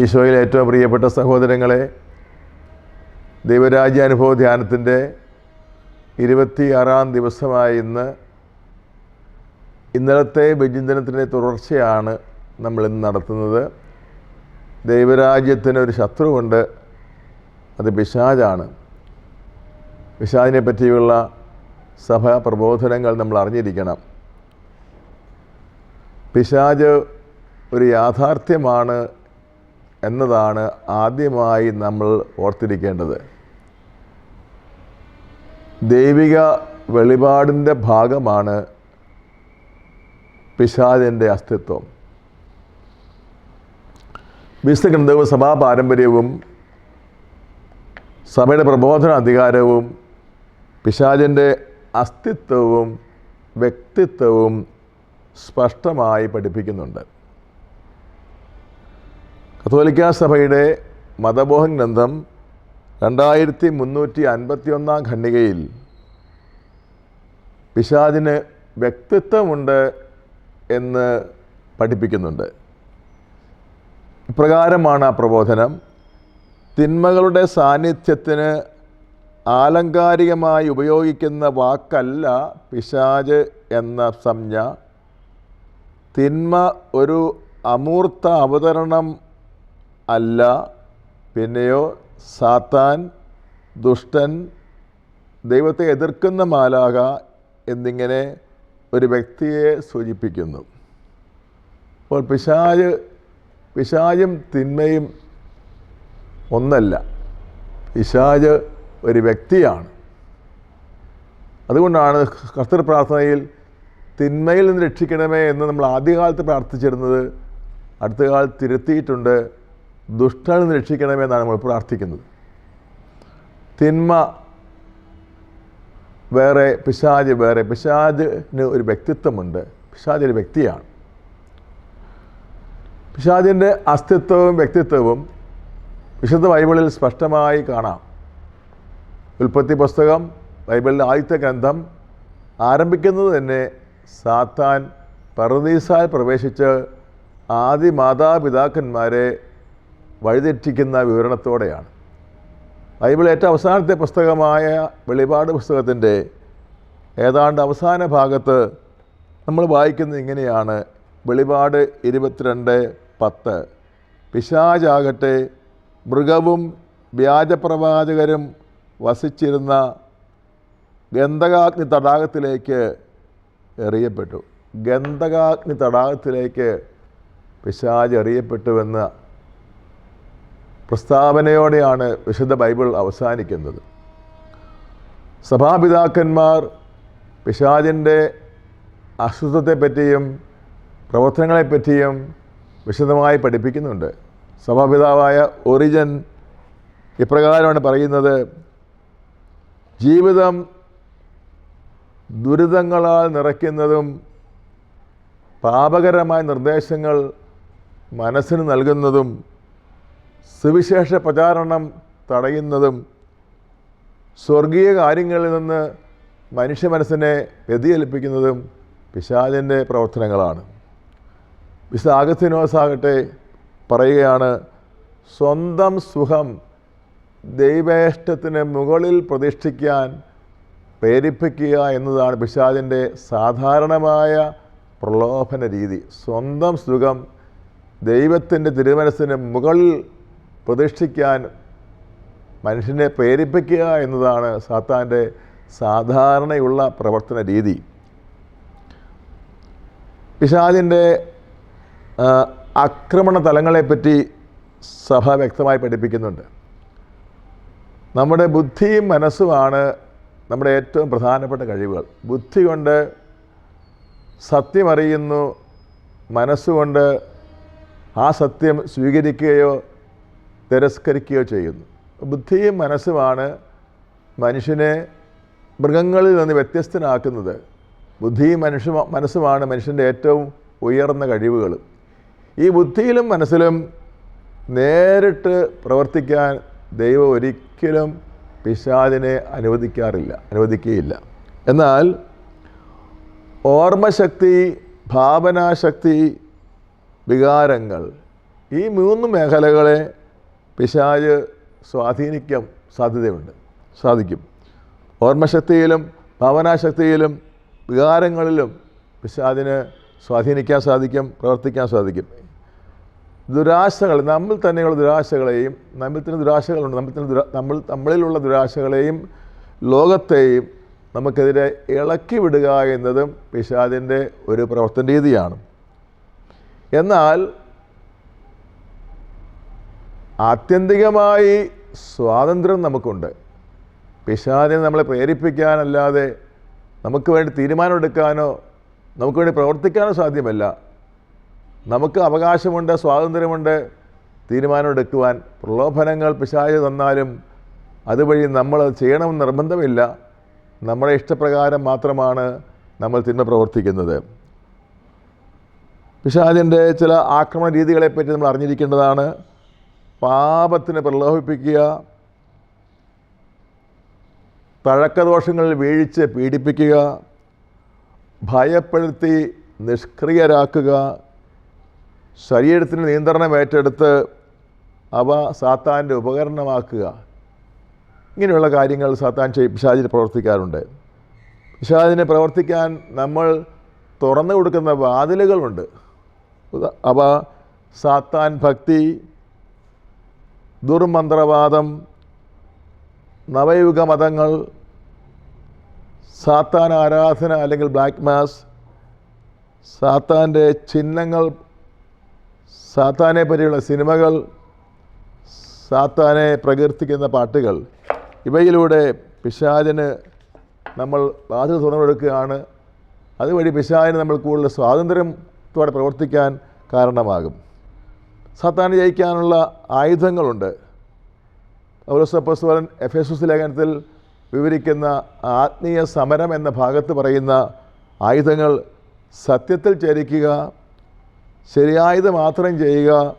ഈശോയിൽ ഏറ്റവും പ്രിയപ്പെട്ട സഹോദരങ്ങളെ ദൈവരാജ്യാനുഭവ ധ്യാനത്തിന്റെ ഇരുപത്തിയാറാം ദിവസമായ ഇന്ന് ഇന്നലത്തെ വിചിന്തനത്തിന്റെ തുടർച്ചയാണ് നമ്മൾ ഇന്ന് നടത്തുന്നത്. ദൈവരാജ്യത്തിന് ഒരു ശത്രുവുണ്ട് അത് പിശാജാണ് പിശാജിനെ പറ്റിയുള്ള സഭ പ്രബോധനങ്ങൾ നമ്മൾ അറിഞ്ഞിരിക്കണം. പിശാജ് ഒരു യാഥാർത്ഥ്യമാണ് എന്നതാണ് ആദ്യമായി നമ്മൾ ഓർത്തിരിക്കേണ്ടത്. ദൈവിക വെളിപാടിന്റെ ഭാഗമാണ് പിശാദിന്റെ അസ്തിത്വം. വിശുദ്ധ ഗ്രന്ഥവും സഭാ പാരമ്പര്യവും സഭയുടെ പ്രബോധന അധികാരവും പിശാചിന്റെ അസ്തിത്വവും വ്യക്തിത്വവും സ്പഷ്ടമായി പഠിപ്പിക്കുന്നുണ്ട്. കത്തോലിക്ക സഭയുടെ മതബോഹൻ ഗ്രന്ഥം രണ്ടായിരത്തി മുന്നൂറ്റി അൻപത്തി ഒന്നാം ഖണ്ഡികയിൽ പിശാദിന് വ്യക്തിത്വമുണ്ട് എന്ന് പഠിപ്പിക്കുന്നുണ്ട്. ഇപ്രകാരമാണ് ആ പ്രബോധനം. തിന്മകളുടെ സാന്നിധ്യത്തിന് ആലങ്കാരികമായി ഉപയോഗിക്കുന്ന വാക്കല്ല പിശാജ് എന്ന സംജ്ഞ. തിന്മ ഒരു അമൂർത്ത അവതരണം അല്ല പിന്നെയോ സാത്താൻ ദുഷ്ടൻ ദൈവത്തെ എതിർക്കുന്ന മാലാക എന്നിങ്ങനെ ഒരു വ്യക്തിയെ സൂചിപ്പിക്കുന്നു. അപ്പോൾ പിശാജ് പിശാജും തിന്മയും ഒന്നല്ല. പിശാജ് ഒരു വ്യക്തിയാണ്. അതുകൊണ്ടാണ് കർത്തൃ പ്രാർത്ഥനയിൽ തിന്മയിൽ നിന്ന് രക്ഷിക്കണമേ എന്ന് നമ്മൾ ആദ്യകാലത്ത് പ്രാർത്ഥിച്ചിരുന്നത് അടുത്ത കാലത്ത് തിരുത്തിയിട്ടുണ്ട്. ദുഷ്ടനിൽ നിന്ന് രക്ഷിക്കണമെന്നാണ് നമ്മൾ പ്രാർത്ഥിക്കുന്നത്. തിന്മ വേറെ പിശാജ് വേറെ പിശാജിന് ഒരു വ്യക്തിത്വമുണ്ട്. പിശാജ് ഒരു വ്യക്തിയാണ്. പിശാജിന്റെ അസ്തിത്വവും വ്യക്തിത്വവും വിശുദ്ധ ബൈബിളിൽ സ്പഷ്ടമായി കാണാം. ഉൽപ്പത്തി പുസ്തകം ബൈബിളിലെ ആദ്യത്തെ ഗ്രന്ഥം ആരംഭിക്കുന്നത് തന്നെ സാത്താൻ പർദീസാൽ പ്രവേശിച്ച് ആദി മാതാപിതാക്കന്മാരെ വഴിതെറ്റിക്കുന്ന വിവരണത്തോടെയാണ്. ബൈബിൾ ഏറ്റവും അവസാനത്തെ പുസ്തകമായ വെളിപാട് പുസ്തകത്തിന്റെ ഏതാണ്ട് അവസാന ഭാഗത്ത് നമ്മൾ വായിക്കുന്നത് ഇങ്ങനെയാണ്. വെളിപാട് ഇരുപത്തിരണ്ട് പത്ത്. പിശാചാകട്ടെ മൃഗവും വ്യാജപ്രവാചകരും വസിച്ചിരുന്ന ഗന്ധകാഗ്നി തടാകത്തിലേക്ക് എറിയപ്പെട്ടു. ഗന്ധകാഗ്നി തടാകത്തിലേക്ക് പിശാജ് എറിയപ്പെട്ടുവെന്ന് പ്രസ്താവനയോടെയാണ് വിശുദ്ധ ബൈബിൾ അവസാനിക്കുന്നത്. സഭാപിതാക്കന്മാർ പിശാജിന്റെ അസ്തിത്വത്തെപ്പറ്റിയും പ്രവർത്തനങ്ങളെപ്പറ്റിയും വിശദമായി പഠിപ്പിക്കുന്നുണ്ട്. സഭാപിതാവായ ഒറിജൻ ഇപ്രകാരമാണ് പറയുന്നത് ജീവിതം ദുരിതങ്ങളാൽ നിറയ്ക്കുന്നതും പാപകരമായ നിർദ്ദേശങ്ങൾ മനസ്സിന് നൽകുന്നതും സുവിശേഷ പ്രചാരണം തടയുന്നതും സ്വർഗീയ കാര്യങ്ങളിൽ നിന്ന് മനുഷ്യ മനസ്സിനെ വ്യതിയേൽപ്പിക്കുന്നതും പിശാചന്റെ പ്രവർത്തനങ്ങളാണ്. വിശ ആഗസ്തിനോസാകട്ടെ പറയുകയാണ് സ്വന്തം സുഖം ദൈവേഷ്ടത്തിന് മുകളിൽ പ്രതിഷ്ഠിക്കാൻ പ്രേരിപ്പിക്കുക എന്നതാണ് പിശാചിന്റെ സാധാരണമായ പ്രലോഭന രീതി. സ്വന്തം സുഖം ദൈവത്തിന്റെ തിരുമനസ്സിന് മുകളിൽ പ്രതിഷ്ഠിക്കാൻ മനുഷ്യനെ പ്രേരിപ്പിക്കുക എന്നതാണ് സാത്താന്റെ സാധാരണയുള്ള പ്രവർത്തന രീതി. പിശാചിന്റെ ആക്രമണ തലങ്ങളെപ്പറ്റി സഭ വ്യക്തമായി പഠിപ്പിക്കുന്നുണ്ട്. നമ്മുടെ ബുദ്ധിയും മനസ്സുമാണ് നമ്മുടെ ഏറ്റവും പ്രധാനപ്പെട്ട കഴിവുകൾ. ബുദ്ധി കൊണ്ട് സത്യമറിയുന്നു മനസ്സുകൊണ്ട് ആ സത്യം സ്വീകരിക്കുകയോ തിരസ്കരിക്കുകയോ ചെയ്യുന്നു. ബുദ്ധിയും മനസ്സുമാണ് മനുഷ്യനെ മൃഗങ്ങളിൽ നിന്ന് വ്യത്യസ്തനാക്കുന്നത്. ബുദ്ധിയും മനുഷ്യ മനസ്സുമാണ് മനുഷ്യന്റെ ഏറ്റവും ഉയർന്ന കഴിവുകൾ. ഈ ബുദ്ധിയിലും മനസ്സിലും നേരിട്ട് പ്രവർത്തിക്കാൻ ദൈവം ഒരിക്കലും പിശാദിനെ അനുവദിക്കാറില്ല അനുവദിക്കുകയില്ല. എന്നാൽ ഓർമ്മശക്തി ഭാവനാശക്തി വികാരങ്ങൾ ഈ മൂന്ന് മേഖലകളെ പിശാജ് സ്വാധീനിക്കാൻ സാധ്യതയുണ്ട്. സാധിക്കും. ഓർമ്മശക്തിയിലും ഭാവനാശക്തിയിലും വികാരങ്ങളിലും പിശാജിന് സ്വാധീനിക്കാൻ സാധിക്കും പ്രവർത്തിക്കാൻ സാധിക്കും. ദുരാശകൾ നമ്മൾ തന്നെയുള്ള ദുരാശകളെയും നമ്മൾ തന്നെ ദുരാശകളുണ്ട് നമ്മൾ തന്നെ ദുരാ നമ്മൾ നമ്മളിലുള്ള ദുരാശകളെയും ലോകത്തെയും നമുക്കെതിരെ ഇളക്കി വിടുക എന്നതും പിശാദിന്റെ ഒരു പ്രവർത്തന രീതിയാണ്. എന്നാൽ ആത്യന്തികമായി സ്വാതന്ത്ര്യം നമുക്കുണ്ട്. പിശാദിനെ നമ്മളെ പ്രേരിപ്പിക്കാനല്ലാതെ നമുക്ക് വേണ്ടി തീരുമാനമെടുക്കാനോ നമുക്ക് വേണ്ടി പ്രവർത്തിക്കാനോ സാധ്യമല്ല. നമുക്ക് അവകാശമുണ്ട് സ്വാതന്ത്ര്യമുണ്ട് തീരുമാനമെടുക്കുവാൻ. പ്രലോഭനങ്ങൾ പിശാജ് തന്നാലും അതുവഴി നമ്മൾ ചെയ്യണമെന്ന് നിർബന്ധമില്ല. നമ്മുടെ ഇഷ്ടപ്രകാരം മാത്രമാണ് നമ്മൾ തിന്മ പ്രവർത്തിക്കുന്നത്. പിശാജിന്റെ ചില ആക്രമണ രീതികളെപ്പറ്റി നമ്മൾ അറിഞ്ഞിരിക്കേണ്ടതാണ്. പാപത്തിന് പ്രലോഭിപ്പിക്കുക തഴക്കദോഷങ്ങളിൽ വീഴ്ച പീഡിപ്പിക്കുക ഭയപ്പെടുത്തി നിഷ്ക്രിയരാക്കുക ശരീരത്തിന് നിയന്ത്രണം ഏറ്റെടുത്ത് അവ സാത്താന്റെ ഉപകരണമാക്കുക. ഇങ്ങനെയുള്ള കാര്യങ്ങൾ സാത്താൻ പിശാചിന് പ്രവർത്തിക്കാറുണ്ട്. പിശാചിന് പ്രവർത്തിക്കാൻ നമ്മൾ തുറന്നു കൊടുക്കുന്ന വാതിലുകളുണ്ട്. അവ സാത്താൻ ഭക്തി ദുർമന്ത്രവാദം നവയുഗ മതങ്ങൾ സാത്താൻ ആരാധന അല്ലെങ്കിൽ ബ്ലാക്ക് മാസ് സാത്താന്റെ ചിഹ്നങ്ങൾ സാത്താനെ പറ്റിയുള്ള സിനിമകൾ സാത്താനെ പ്രകീർത്തിക്കുന്ന പാട്ടുകൾ. ഇവയിലൂടെ പിശാചിന് നമ്മൾ ബാധ്യത തുറന്നെടുക്കുകയാണ്. അതുവഴി പിശാചിന് നമ്മൾ കൂടുതൽ സ്വാതന്ത്ര്യത്തോടെ പ്രവർത്തിക്കാൻ കാരണമാകും. സാത്താനെ ജയിക്കാനുള്ള ആയുധങ്ങളുണ്ട്. പൗരസപ്പസ്വരൻ എഫ് എസ് ലേഖനത്തിൽ വിവരിക്കുന്ന ആത്മീയ സമരം എന്ന ഭാഗത്ത് പറയുന്ന ആയുധങ്ങൾ സത്യത്തിൽ ചരിക്കുക ശരിയായത് മാത്രം ചെയ്യുക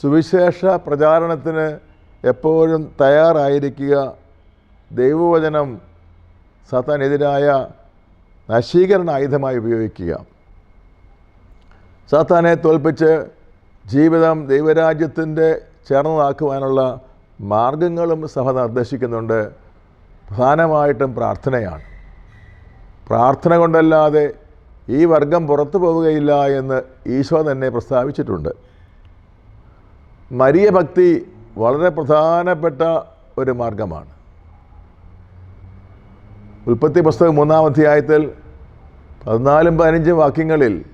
സുവിശേഷ പ്രചാരണത്തിന് എപ്പോഴും തയ്യാറായിരിക്കുക ദൈവവചനം സാത്താനെതിരായ നശീകരണ ആയുധമായി ഉപയോഗിക്കുക. സാത്താനെ തോൽപ്പിച്ച് ജീവിതം ദൈവരാജ്യത്തിന്റെ ചേർന്നതാക്കുവാനുള്ള മാർഗങ്ങളും സഭ നിർദ്ദേശിക്കുന്നുണ്ട്. പ്രധാനമായിട്ടും പ്രാർത്ഥനയാണ്. പ്രാർത്ഥന കൊണ്ടല്ലാതെ ഈ വർഗം പുറത്തു പോവുകയില്ല എന്ന് ഈശോ തന്നെ പ്രസ്താവിച്ചിട്ടുണ്ട്. മരിയ ഭക്തി വളരെ പ്രധാനപ്പെട്ട ഒരു മാർഗമാണ്. ഉൽപ്പത്തി പുസ്തകം മൂന്നാം അധ്യായത്തിൽ പതിനാലും പതിനഞ്ചും വാക്യങ്ങളിൽ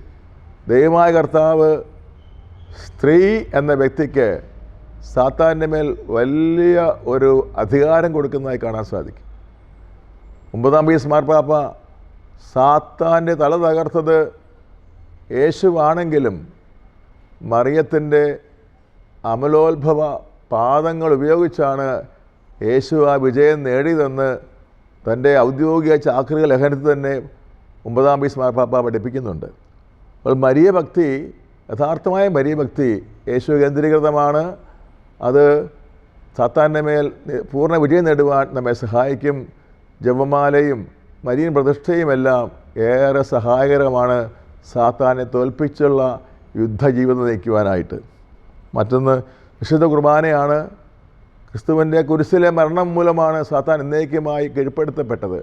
ദൈവമായ കർത്താവ് സ്ത്രീ എന്ന വ്യക്തിക്ക് സാത്താന്റെ മേൽ വലിയ ഒരു അധികാരം കൊടുക്കുന്നതായി കാണാൻ സാധിക്കും. ഒമ്പതാം പീസ് മാർപ്പാപ്പ സാത്താന്റെ തല തകർത്തത് യേശുവാണെങ്കിലും മറിയത്തിന്റെ അമലോത്ഭവ പാദങ്ങൾ ഉപയോഗിച്ചാണ് യേശു ആ വിജയം നേടിയതെന്ന് തന്റെ ഔദ്യോഗിക ചാക്രിക ലേഖനത്തിൽ തന്നെ ഒമ്പതാം പീസ് മാർപ്പാപ്പ പഠിപ്പിക്കുന്നുണ്ട്. അപ്പോൾ മരിയ ഭക്തി യഥാർത്ഥമായ ഭക്തി യേശു കേന്ദ്രീകൃതമാണ്. അത് സാത്താന്റെ മേൽ പൂർണ വിജയം നേടുവാൻ നമ്മെ സഹായിക്കും. ജപമാലയും മരിയൻ പ്രതിഷ്ഠയുമെല്ലാം ഏറെ സഹായകരമാണ് സാത്താനെ തോൽപ്പിച്ചുള്ള യുദ്ധജീവിതം നയിക്കുവാനായിട്ട്. മറ്റൊന്ന് വിശുദ്ധ കുർബാനയാണ്. ക്രിസ്തുവിന്റെ കുരിശിലെ മരണം മൂലമാണ് സാത്താൻ എന്നേക്കുമായി കീഴ്പ്പെടുത്തപ്പെട്ടത്.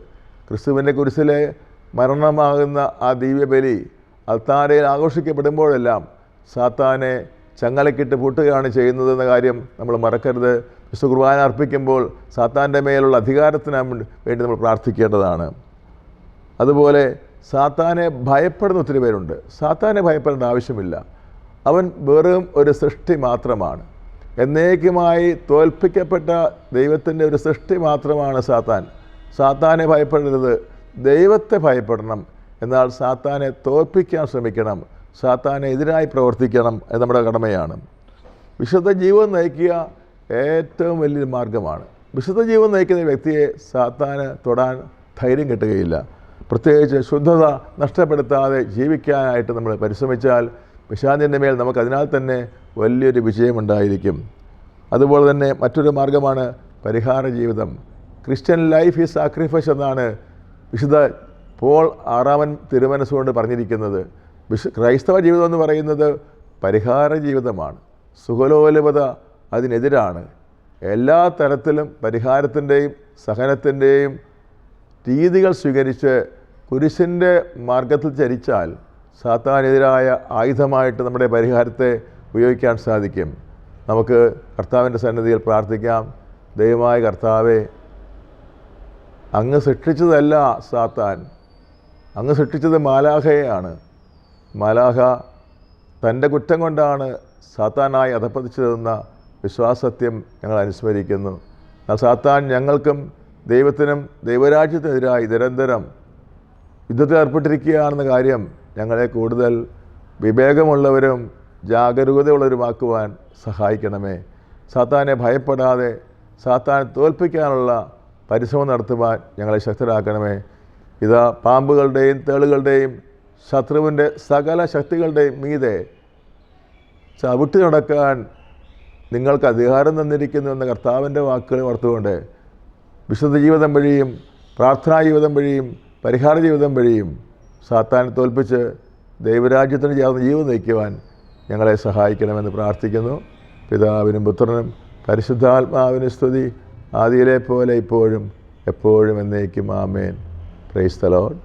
ക്രിസ്തുവിന്റെ കുരിശിലെ മരണമാകുന്ന ആ ദിവ്യബലി അൽത്താരയിൽ ആഘോഷിക്കപ്പെടുമ്പോഴെല്ലാം സാത്താനെ ചങ്ങലക്കിട്ട് പൂട്ടുകയാണ് ചെയ്യുന്നതെന്ന കാര്യം നമ്മൾ മറക്കരുത്. വിശു കുർബാന അർപ്പിക്കുമ്പോൾ സാത്താന്റെ മേലുള്ള അധികാരത്തിന് വേണ്ടി നമ്മൾ പ്രാർത്ഥിക്കേണ്ടതാണ്. അതുപോലെ സാത്താനെ ഭയപ്പെടുന്ന ഒത്തിരി പേരുണ്ട്. സാത്താനെ ഭയപ്പെടേണ്ട ആവശ്യമില്ല. അവൻ വെറും ഒരു സൃഷ്ടി മാത്രമാണ്. എന്നേക്കുമായി തോൽപ്പിക്കപ്പെട്ട ദൈവത്തിന്റെ ഒരു സൃഷ്ടി മാത്രമാണ് സാത്താൻ. സാത്താനെ ഭയപ്പെടരുത്. ദൈവത്തെ ഭയപ്പെടണം. എന്നാൽ സാത്താനെ തോൽപ്പിക്കാൻ ശ്രമിക്കണം. സാത്താനെ എതിരായി പ്രവർത്തിക്കണം അത് നമ്മുടെ കടമയാണ്. വിശുദ്ധ ജീവൻ നയിക്കുക ഏറ്റവും വലിയൊരു മാർഗമാണ്. വിശുദ്ധ ജീവൻ നയിക്കുന്ന വ്യക്തിയെ സാത്താന് തൊടാൻ ധൈര്യം കിട്ടുകയില്ല. പ്രത്യേകിച്ച് ശുദ്ധത നഷ്ടപ്പെടുത്താതെ ജീവിക്കാനായിട്ട് നമ്മൾ പരിശ്രമിച്ചാൽ വിശാന്തിന്റെ മേൽ നമുക്ക് അതിനാൽ തന്നെ വലിയൊരു വിജയമുണ്ടായിരിക്കും. അതുപോലെ തന്നെ മറ്റൊരു മാർഗമാണ് പരിഹാര ജീവിതം. ക്രിസ്ത്യൻ ലൈഫ് ഈസ് സാക്രിഫൈസ് എന്നാണ് വിശുദ്ധ പോൾ ആറാമൻ തിരുമനസ്സുകൊണ്ട് പറഞ്ഞിരിക്കുന്നത്. വിശു ക്രൈസ്തവ ജീവിതം എന്ന് പറയുന്നത് പരിഹാര ജീവിതമാണ്. സുഖലോലപത അതിനെതിരാണ്. എല്ലാ തരത്തിലും പരിഹാരത്തിന്റെയും സഹനത്തിന്റെയും രീതികൾ സ്വീകരിച്ച് കുരിശിന്റെ മാർഗത്തിൽ ചരിച്ചാൽ സാത്താനെതിരായ ആയുധമായിട്ട് നമ്മുടെ പരിഹാരത്തെ ഉപയോഗിക്കാൻ സാധിക്കും. നമുക്ക് കർത്താവിന്റെ സന്നിധിയിൽ പ്രാർത്ഥിക്കാം. ദൈവമായ കർത്താവെ അങ്ങ് സൃഷ്ടിച്ചതല്ല സാത്താൻ. അങ്ങ് സൃഷ്ടിച്ചത് മാലാഹയെയാണ് മാലാഹ തന്റെ കുറ്റം കൊണ്ടാണ് സാത്താനായി അധപ്പതിച്ചതെന്ന വിശ്വാസത്യം ഞങ്ങൾ അനുസ്മരിക്കുന്നു. എന്നാൽ സാത്താൻ ഞങ്ങൾക്കും ദൈവത്തിനും ദൈവരാജ്യത്തിനെതിരായി നിരന്തരം യുദ്ധത്തിൽ ഏർപ്പെട്ടിരിക്കുകയാണെന്ന കാര്യം ഞങ്ങളെ കൂടുതൽ വിവേകമുള്ളവരും ജാഗരൂകതയുള്ളവരുമാക്കുവാൻ സഹായിക്കണമേ. സാത്താനെ ഭയപ്പെടാതെ സാത്താനെ തോൽപ്പിക്കാനുള്ള പരിശ്രമം നടത്തുവാൻ ഞങ്ങളെ ശക്തരാക്കണമേ. ഇതാ പാമ്പുകളുടെയും തേളുകളുടെയും ശത്രുവിന്റെ സകല ശക്തികളുടെയും മീതെ ചവിട്ടി നടക്കാൻ നിങ്ങൾക്ക് അധികാരം തന്നിരിക്കുന്നു എന്ന കർത്താവിന്റെ വാക്കുകൾ ഓർത്തുകൊണ്ട് വിശുദ്ധ ജീവിതം വഴിയും പ്രാർത്ഥനാ ജീവിതം വഴിയും പരിഹാര ജീവിതം വഴിയും സാത്താനെ തോൽപ്പിച്ച് ദൈവരാജ്യത്തിന് ചേർന്ന് ജീവിതം നയിക്കുവാൻ ഞങ്ങളെ സഹായിക്കണമെന്ന് പ്രാർത്ഥിക്കുന്നു. പിതാവിനും പുത്രനും പരിശുദ്ധാത്മാവിന് സ്തുതി ആദിയിലെ പോലെ ഇപ്പോഴും എപ്പോഴും എന്നേക്കും ആമേൻ. പ്രൈസ് തലോഡ്